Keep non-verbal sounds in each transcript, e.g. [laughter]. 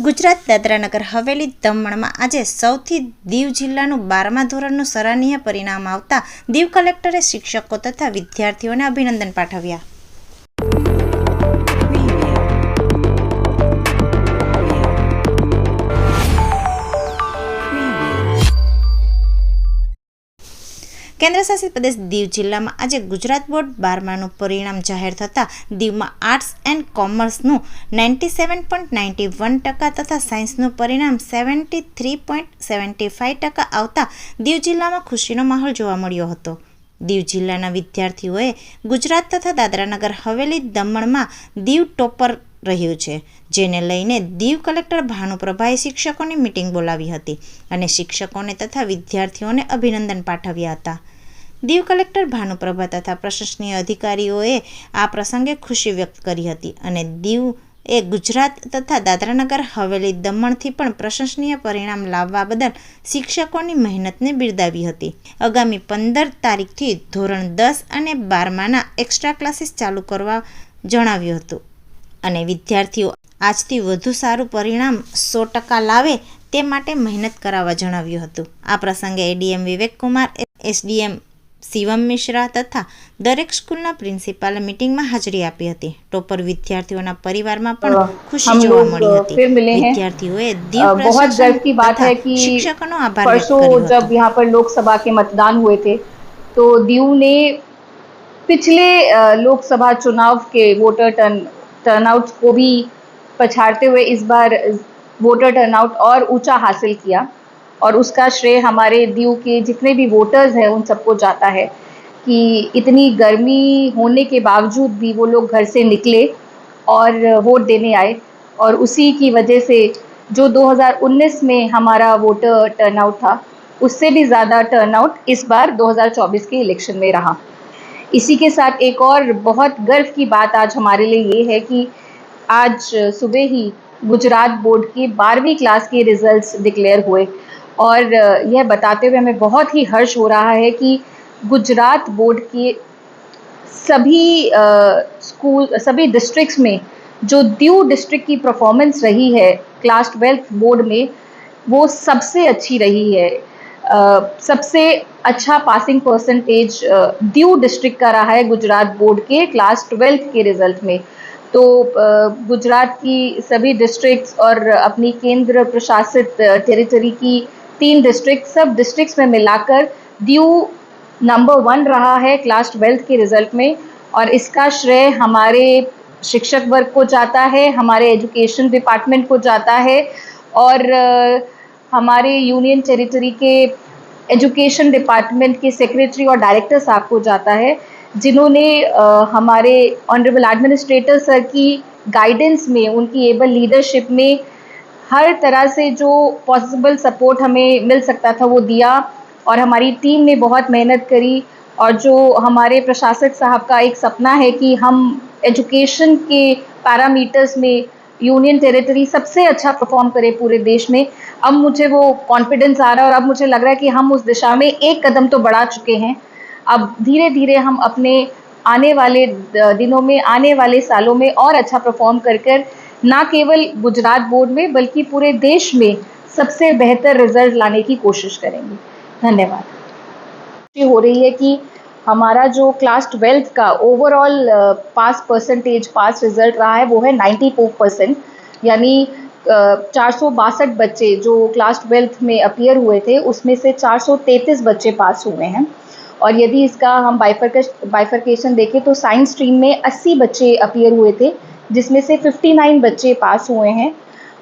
ગુજરાત દાદરાનગર હવેલી દમણમાં આજે સૌથી દીવ જિલ્લાનું બારમા ધોરણનું સરાહનીય પરિણામ આવતા દીવ કલેક્ટરે શિક્ષકો તથા વિદ્યાર્થીઓને અભિનંદન પાઠવ્યા. કેન્દ્રશાસિત પ્રદેશ દીવ જિલ્લામાં આજે ગુજરાત બોર્ડ બારમાનું પરિણામ જાહેર થતાં દીવમાં arts and કોમર્સનું ninety seven point ninety one ટકા તથા સાયન્સનું પરિણામ seventy three point seventy five ટકા આવતા દીવ જિલ્લામાં ખુશીનો માહોલ જોવા મળ્યો હતો. દીવ જિલ્લાના વિદ્યાર્થીઓએ ગુજરાત તથા દાદરાનગર હવેલી દમણમાં દીવ ટોપર રહ્યું છે, જેને લઈને દીવ કલેક્ટર ભાનુપ્રભાએ શિક્ષકોની મિટિંગ બોલાવી હતી અને શિક્ષકોને તથા વિદ્યાર્થીઓને અભિનંદન પાઠવ્યા હતા. દીવ કલેક્ટર ભાનુપ્રભા તથા પ્રશંસનીય અધિકારીઓએ આ પ્રસંગે ખુશી વ્યક્ત કરી હતી અને દીવ એ ગુજરાત તથા દાદરાનગર હવેલી દમણથી પણ પ્રશંસનીય પરિણામ લાવવા બદલ શિક્ષકોની મહેનતને બિરદાવી હતી. આગામી પંદર તારીખથી ધોરણ દસ અને બારમાના એક્સ્ટ્રા ક્લાસીસ ચાલુ કરવા જણાવ્યું હતું. અને વિદ્યાર્થીઓ આજથી વધુ સારું પરિણામ સો ટકા લાવે તે માટે મહેનત કરાવવા જણાવ્યું હતું. આ પ્રસંગે એડીએમ વિવેકકુમાર એસડીએમ શિવમ મિશ્રા તથા દરેક સ્કૂલના પ્રિન્સિપાલે મિટિંગમાં હાજરી આપી હતી ટોપર વિદ્યાર્થીઓના પરિવારમાં પણ ખુશી हम જોવા लोग મળી फिर હતી मिले हैं વિદ્યાર્થીઓએ अ, દીવ बहुत गर्व की बात પ્રશાસન है તથા कि શિક્ષકોનો આભાર વ્યક્ત परसों કર્યો હતો जब यहाँ पर लोकसभा के मतदान हुए थे तो दीव ने पिछले अ, लोकसभा चुनाव के वोटर टर्न टर्नआउट को भी पछाड़ते हुए इस बार वोटर टर्नआउट और ऊंचा हासिल किया और उसका श्रेय हमारे दीव के जितने भी वोटर्स हैं, उन सबको जाता है कि इतनी गर्मी होने के बावजूद भी वो लोग घर से निकले और वोट देने आए। और उसी की वजह से जो 2019 में हमारा वोटर टर्नआउट था, उससे भी ज़्यादा टर्नआउट इस बार 2024 के इलेक्शन में रहा। इसी के साथ एक और बहुत गर्व की बात आज हमारे लिए ये है कि आज सुबह ही गुजरात बोर्ड के बारहवीं क्लास के रिजल्ट्स डिक्लेयर हुए। और यह बताते हुए हमें बहुत ही हर्ष हो रहा है कि गुजरात बोर्ड के सभी स्कूल सभी डिस्ट्रिक्ट्स में जो दीव डिस्ट्रिक्ट की परफॉर्मेंस रही है क्लास ट्वेल्थ बोर्ड में वो सबसे अच्छी रही है। अ, सबसे अच्छा पासिंग परसेंटेज दीव डिस्ट्रिक्ट का रहा है गुजरात बोर्ड के क्लास ट्वेल्थ के रिज़ल्ट में। तो गुजरात की सभी डिस्ट्रिक्ट्स और अपनी केंद्र प्रशासित टेरिटरी की तीन डिस्ट्रिक्ट सब डिस्ट्रिक्ट्स में मिलाकर दीव नंबर वन रहा है क्लास ट्वेल्थ के रिज़ल्ट में और इसका श्रेय हमारे शिक्षक वर्ग को जाता है, हमारे एजुकेशन डिपार्टमेंट को जाता है और हमारे यूनियन टेरिटरी के एजुकेशन डिपार्टमेंट के सेक्रेटरी और डायरेक्टर साहब को जाता है, जिन्होंने हमारे ऑनरेबल एडमिनिस्ट्रेटर सर की गाइडेंस में, उनकी एबल लीडरशिप में हर तरह से जो पॉसिबल सपोर्ट हमें मिल सकता था वो दिया और हमारी टीम ने बहुत मेहनत करी और जो हमारे प्रशासक साहब का एक सपना है कि हम एजुकेशन के पैरामीटर्स में यूनियन टेरिटरी सबसे अच्छा परफॉर्म करे पूरे देश में। अब मुझे वो कॉन्फिडेंस आ रहा है और अब मुझे लग रहा है कि हम उस दिशा में एक कदम तो बढ़ा चुके हैं। अब धीरे धीरे हम अपने आने वाले दिनों में, आने वाले सालों में और अच्छा परफॉर्म कर कर ना केवल गुजरात बोर्ड में, बल्कि पूरे देश में सबसे बेहतर रिज़ल्ट लाने की कोशिश करेंगे। धन्यवाद। हो रही है कि हमारा जो क्लास ट्वेल्थ का overall pass percentage pass result रहा है, वो है 94 परसेंट यानी चार सौ बासठ बच्चे जो क्लास ट्वेल्थ में अपियर हुए थे, उसमें से 433 बच्चे पास हुए हैं। और यदि इसका हम बाइफर्केशन देखें तो साइंस स्ट्रीम में 80 बच्चे अपियर हुए थे जिसमें से 59 बच्चे पास हुए हैं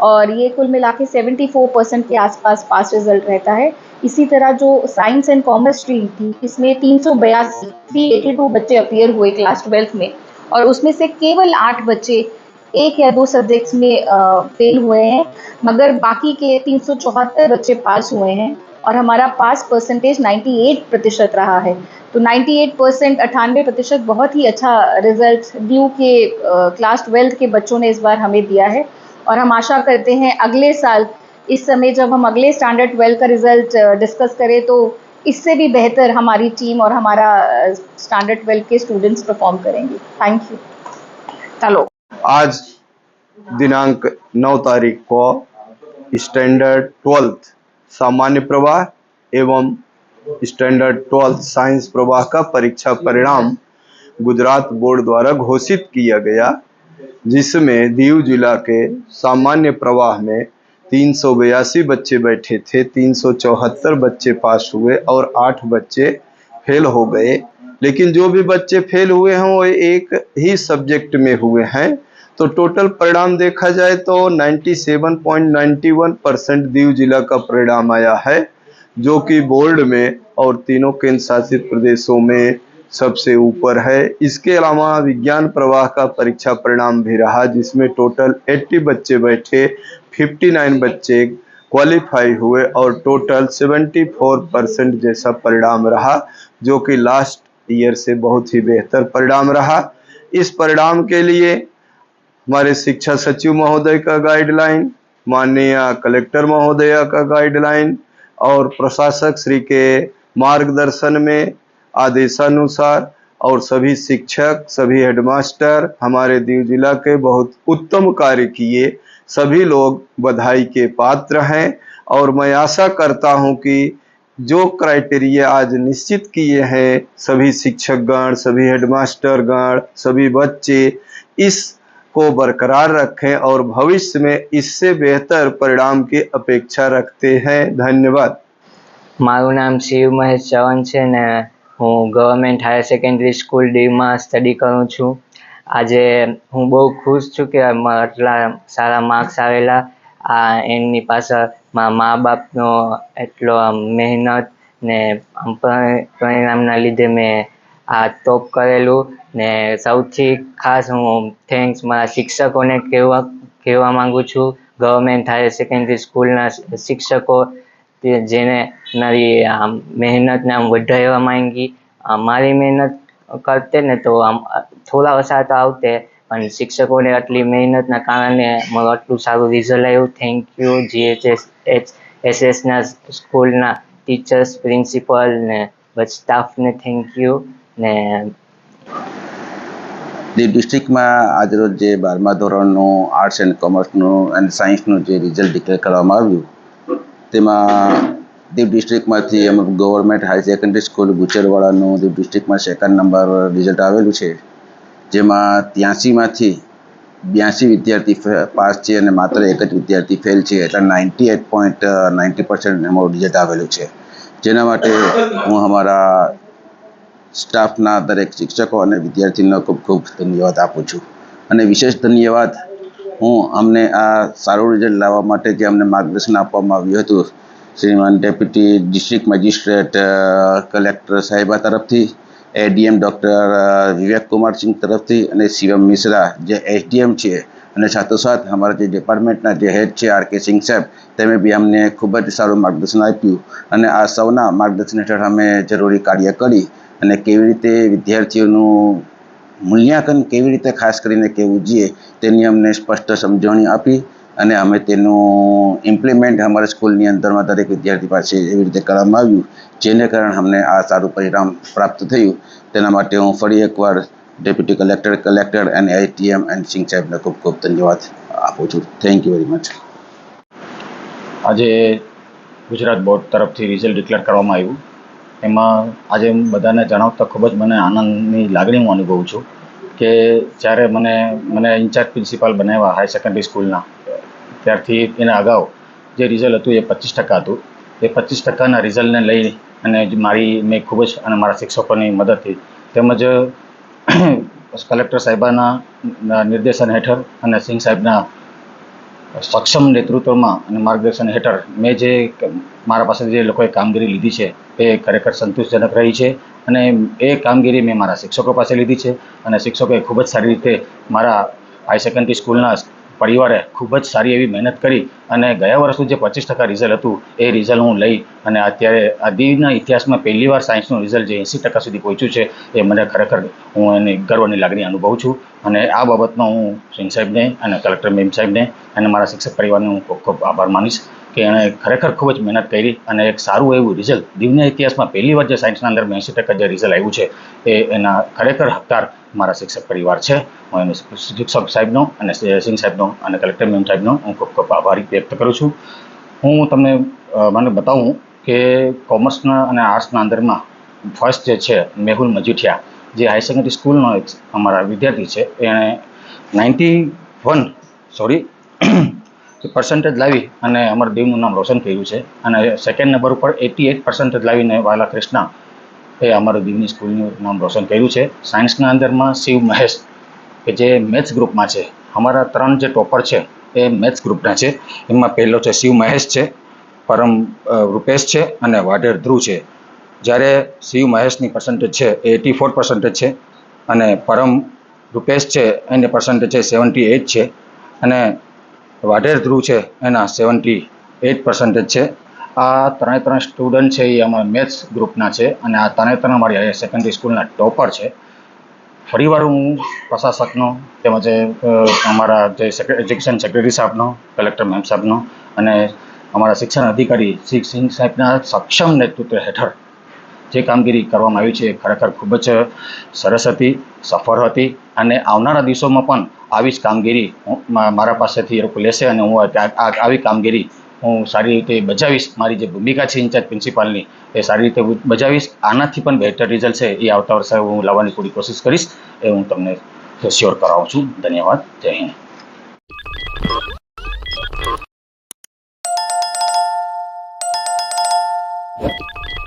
और ये कुल मिला के 74 परसेंट के आसपास पास रिज़ल्ट रहता है। इसी तरह जो साइंस एंड कॉमर्स स्ट्रीम थी, इसमें तीन सौ बयासी बच्चे अपियर हुए क्लास ट्वेल्थ में और उसमें से केवल आठ बच्चे एक या दो सब्जेक्ट्स में फेल हुए हैं, मगर बाकी के तीन सौ चौहत्तर बच्चे पास हुए हैं और हमारा पास परसेंटेज 98 प्रतिशत रहा है। तो 98 परसेंट अठानवे प्रतिशत बहुत ही अच्छा रिज़ल्ट ड्यू के क्लास ट्वेल्थ के बच्चों ने इस बार हमें दिया है। और हम आशा करते हैं अगले साल इस समय जब हम अगले स्टैंडर्ड ट्वेल्व का रिज़ल्ट डिस्कस करें तो इससे भी बेहतर हमारी टीम और हमारा स्टैंडर्ड ट्वेल्व के स्टूडेंट्स परफॉर्म करेंगे। थैंक यू चलो आज दिनांक 9 तारीख को स्टैंडर्ड ट्वेल्थ सामान्य प्रवाह एवं स्टैंडर्ड ट्वेल्थ साइंस प्रवाह का परीक्षा परिणाम गुजरात बोर्ड द्वारा घोषित किया गया, जिसमें दीव जिला के सामान्य प्रवाह में तीन सौ बयासी बच्चे बैठे थे, तीन सौ चौहत्तर बच्चे पास हुए और आठ बच्चे फेल हो गए। लेकिन जो भी बच्चे फेल हुए हैं, वो एक ही सब्जेक्ट में हुए हैं। तो टोटल परिणाम देखा जाए तो 97.91 परसेंट दीव जिला का परिणाम आया है। जो कि बोर्ड में और तीनों केंद्र शासित प्रदेशों में सबसे ऊपर है। इसके अलावा विज्ञान प्रवाह का परीक्षा परिणाम भी रहा, जिसमें टोटल 80 बच्चे बैठे 59 बच्चे क्वालिफाई हुए और टोटल 74 परसेंट जैसा परिणाम रहा, जो कि लास्ट ईयर से बहुत ही बेहतर परिणाम रहा। इस परिणाम के लिए हमारे शिक्षा सचिव महोदय का गाइडलाइन, माननीय कलेक्टर महोदया का गाइडलाइन और प्रशासक श्री के मार्गदर्शन में आदेशानुसार और सभी शिक्षक, सभी हेडमास्टर हमारे दीव जिला के बहुत उत्तम कार्य किए। सभी लोग बधाई के पात्र हैं और मैं आशा करता हूँ कि जो क्राइटेरिया आज निश्चित किए हैं, सभी शिक्षक गण सभी हेडमास्टर गण सभी बच्चे इसको बरकरार रखें और भविष्य में इससे बेहतर परिणाम की अपेक्षा रखते हैं धन्यवाद મારું નામ શિવ મહેશ ચવન છે ને હું government higher secondary school ડીમાં study કરું છું આજે હું બહુ ખુશ છું કે આમાં આટલા સારા માર્ક્સ આવેલા આ એમની પાછળ મારા મા બાપનો એટલો આમ મહેનત ને આમ પરિ- પરિણામના લીધે મેં આ ટોપ કરેલું ને સૌથી ખાસ હું થેન્ક્સ મારા શિક્ષકોને કહેવા કહેવા માગું છું. ગવર્મેન્ટ હાયર સેકન્ડરી સ્કૂલના શિક્ષકો જેને મારી આમ મહેનતને આમ વધારવા માંગી. મારી મહેનત કરતે ને તો આમ થોડા ઓછા તો આવતે, પણ શિક્ષકોને આટલી મહેનતના કારણે મારું આટલું સારું રિઝલ્ટ આવ્યું થેન્ક યુ જીએચએસ એચ એસએસના સ્કૂલના ટીચર્સ પ્રિન્સિપલ ને સ્ટાફને થેન્ક યુ ને દીવ ડિસ્ટ્રિક્ટમાં આજરોજ જે બારમા ધોરણનું આર્ટ્સ એન્ડ કોમર્સનું એન્ડ સાયન્સનું જે રિઝલ્ટ ડિક્લેર કરવામાં આવ્યું, તેમાં દીવ ડિસ્ટ્રિક્ટમાંથી અમુક ગવર્મેન્ટ હાયર સેકન્ડરી સ્કૂલ ગુચેરવાળાનું દીવ ડિસ્ટ્રિક્ટમાં સેકન્ડ નંબર રિઝલ્ટ આવેલું છે, જેમાં ત્યાંસીમાંથી બ્યાસી વિદ્યાર્થી પાસ છે અને માત્ર એક જ વિદ્યાર્થી ફેલ છે, એટલે ninety eight point ninety percent એમાં રિઝલ્ટ આવેલું છે. જેના માટે હું અમારા સ્ટાફના દરેક શિક્ષકો અને વિદ્યાર્થીનો ખૂબ ખૂબ ધન્યવાદ આપું છું. અને વિશેષ ધન્યવાદ, હું અમને આ સારું રિઝલ્ટ લાવવા માટે જે અમને માર્ગદર્શન આપવામાં આવ્યું હતું, શ્રીમાન ડેપ્યુટી ડિસ્ટ્રિક્ટ મેજિસ્ટ્રેટ કલેક્ટર સાહેબા તરફથી, એડીએમ ડૉક્ટર વિવેક કુમાર સિંહ તરફથી અને શિવમ મિશ્રા, જે એસડીએમ છે. અને સાથોસાથ અમારા જે ડિપાર્ટમેન્ટના જે હેડ છે, આર કે સિંહ સાહેબ તેમણે બી અમને ખૂબ જ સારું માર્ગદર્શન આપ્યું. અને આ સૌના માર્ગદર્શન હેઠળ અમે જરૂરી કાર્ય કરી. અને કેવી રીતે વિદ્યાર્થીઓનું મૂલ્યાંકન કેવી રીતે ખાસ કરીને કેવું જોઈએ, તેની અમને સ્પષ્ટ સમજણી આપી અને અમે તેનું ઇમ્પ્લિમેન્ટ અમારા સ્કૂલની અંદરમાં દરેક વિદ્યાર્થી પાસે એવી રીતે કરવામાં આવ્યું, જેને કારણે અમને આ સારું પરિણામ પ્રાપ્ત થયું. તેના માટે હું ફરી એકવાર deputy collector collector and ITM and Singh સાહેબને ખૂબ ખૂબ ધન્યવાદ આપું છું. થેન્ક યુ વેરી મચ આજે ગુજરાત બોર્ડ તરફથી રિઝલ્ટ ડિક્લેર કરવામાં આવ્યું. એમાં આજે બધાને જણાવતા ખૂબ જ મને આનંદની લાગણી હું અનુભવું છું કે જ્યારે મને મને ઇન્ચાર્જ પ્રિન્સિપાલ બનાવ્યા હાયર સેકન્ડરી સ્કૂલના, ત્યારથી એના અગાઉ જે રિઝલ્ટ હતું એ પચીસ ટકા હતું. એ પચીસ ટકાના રિઝલ્ટને લઈ અને મારી, મેં ખૂબ જ અને મારા શિક્ષકોની મદદથી તેમજ [clears throat] કલેક્ટર સાહેબાના નિર્દેશન હેઠળ અને સિંહ સાહેબના સક્ષમ નેતૃત્વમાં અને માર્ગદર્શન હેઠળ મેં જે મારા પાસેથી જે લોકોએ કામગીરી લીધી છે, એ ખરેખર સંતોષજનક રહી છે અને એ કામગીરી મેં મારા શિક્ષકો પાસે લીધી છે અને શિક્ષકોએ ખૂબ જ સારી રીતે મારા હાઈ સેકન્ડરી સ્કૂલના પરિવારે ખૂબ જ સારી એવી મહેનત કરી અને ગયા વર્ષનું જે પચીસ ટકા રિઝલ્ટ હતું, એ રિઝલ્ટ હું લઈ અને અત્યારે આ ઇતિહાસમાં પહેલીવાર સાયન્સનું રિઝલ્ટ જે એંસી ટકા સુધી પહોંચ્યું છે, એ મને ખરેખર હું એની ગર્વની લાગણી અનુભવું છું. અને આ બાબતમાં હું સિંહ સાહેબને અને કલેક્ટર મેમ સાહેબને અને મારા શિક્ષક પરિવારને હું ખૂબ ખૂબ આભાર માનીશ. કે એણે ખરેખર ખૂબ જ મહેનત કરી અને એક સારું એવું રિઝલ્ટ દીવના ઇતિહાસમાં પહેલી વાર જે સાયન્સના અંદર એંસી ટકા જે રિઝલ્ટ આવ્યું છે, એ એના ખરેખર હકદાર મારા શિક્ષક પરિવાર છે. હું એમની શિક્ષક સાહેબનો અને સિંહ સાહેબનો અને કલેક્ટર મેમ સાહેબનો હું ખૂબ ખૂબ આભારી વ્યક્ત કરું છું. હું તમને મને બતાવું કે કોમર્સના અને આર્ટ્સના અંદરમાં ફર્સ્ટ જે છે, મેહુલ મજીઠિયા, જે હાઈ સેકન્ડરી સ્કૂલનો એક અમારા વિદ્યાર્થી છે. એણે નાઇન્ટી વન સોરી પર્સન્ટેજ લાવી અને અમર દીવનું નામ રોશન કર્યું છે. અને સેકન્ડ નંબર ઉપર એટી એટ પર્સન્ટેજ લાવીને વાલા કૃષ્ણા એ અમારા દીવની સ્કૂલનું નામ રોશન કર્યું છે. સાયન્સના અંદરમાં શિવ મહેશ, કે જે મેથ્સ ગ્રુપમાં છે. અમારા ત્રણ જે ટોપર છે એ મેથ્સ ગ્રુપના છે. એમાં પહેલો છે શિવ મહેશ છે, પરમ રૂપેશ છે અને વાઢેર ધ્રુવ છે. જ્યારે શિવ મહેશની પર્સન્ટેજ છે એ એટી ફોર પર્સન્ટેજ છે અને પરમ રૂપેશ છે એની પર્સન્ટેજ છે સેવન્ટી એઇટ છે. અને વાઢેર ધ્રુવ છે, એના સેવન્ટી એઇટ પર્સન્ટેજ છે. આ ત્રણે ત્રણ સ્ટુડન્ટ છે એ અમારા મેથ્સ ગ્રુપના છે અને આ ત્રણે ત્રણ અમારી હાયર સેકન્ડરી સ્કૂલના ટોપર છે. ફરીવાર હું પ્રશાસકનો તેમજ અમારા જે એજ્યુકેશન સેક્રેટરી સાહેબનો કલેક્ટર મેમ સાહેબનો અને અમારા શિક્ષણ અધિકારી શ્રી સિંહ સાહેબના સક્ષમ નેતૃત્વ હેઠળ જે કામગીરી કરવામાં આવી છે એ ખરેખર ખૂબ જ સરસ હતી, સફળ હતી અને આવનારા દિવસોમાં પણ આવી જ કામગીરી મારા પાસેથી એ લોકો લેશે અને હું આવી કામગીરી હું સારી રીતે બજાવીશ. મારી જે ભૂમિકા છે ઇન્ચાર્જ પ્રિન્સિપાલની એ સારી રીતે બજાવીશ. આનાથી પણ બેટર રિઝલ્ટ છે એ આવતા વર્ષે હું લાવવાની પૂરી કોશિશ કરીશ. એ હું તમને શ્યોર કરાવું છું. ધન્યવાદ. જય હિન્દ.